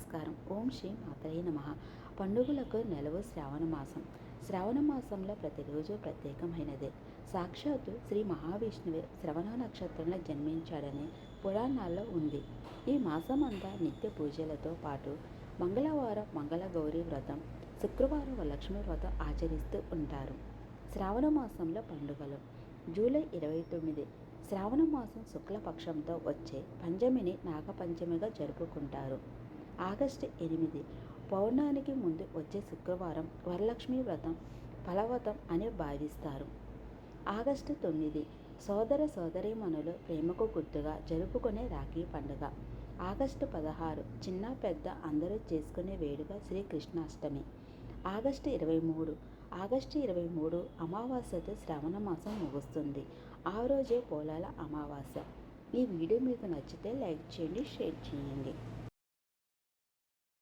నమస్కారం. ఓం శ్రీ మాతరే నమ. పండుగలకు నెలవు శ్రావణ మాసం. శ్రావణ మాసంలో ప్రతిరోజు ప్రత్యేకమైనదే. సాక్షాత్తు శ్రీ మహావిష్ణువే శ్రవణ నక్షత్రంలో జన్మించాడని పురాణాల్లో ఉంది. ఈ మాసం అంతా నిత్య పూజలతో పాటు మంగళవారం మంగళగౌరి వ్రతం శుక్రవారం లక్ష్మీ వ్రతం ఆచరిస్తూ ఉంటారు. శ్రావణ మాసంలో పండుగలు. జూలై ఇరవై తొమ్మిది. శ్రావణ మాసం శుక్లపక్షంతో వచ్చే పంచమిని నాగపంచమిగా జరుపుకుంటారు. ఆగస్టు ఎనిమిది పౌర్ణానికి ముందు వచ్చే శుక్రవారం వరలక్ష్మి వ్రతం ఫలవతం అని భావిస్తారు. ఆగస్టు తొమ్మిది సోదర సోదరీమణులు ప్రేమకు గుర్తుగా జరుపుకునే రాఖీ పండుగ. ఆగస్టు పదహారు చిన్న పెద్ద అందరూ చేసుకునే వేడుక శ్రీకృష్ణాష్టమి ఆగస్టు ఇరవై మూడు ఆగస్టు ఇరవై మూడు అమావాస్యతో శ్రావణ మాసం ముగుస్తుంది. ఆ రోజే పోలాల అమావాస్య. ఈ వీడియో మీకు నచ్చితే లైక్ చేయండి షేర్ చేయండి.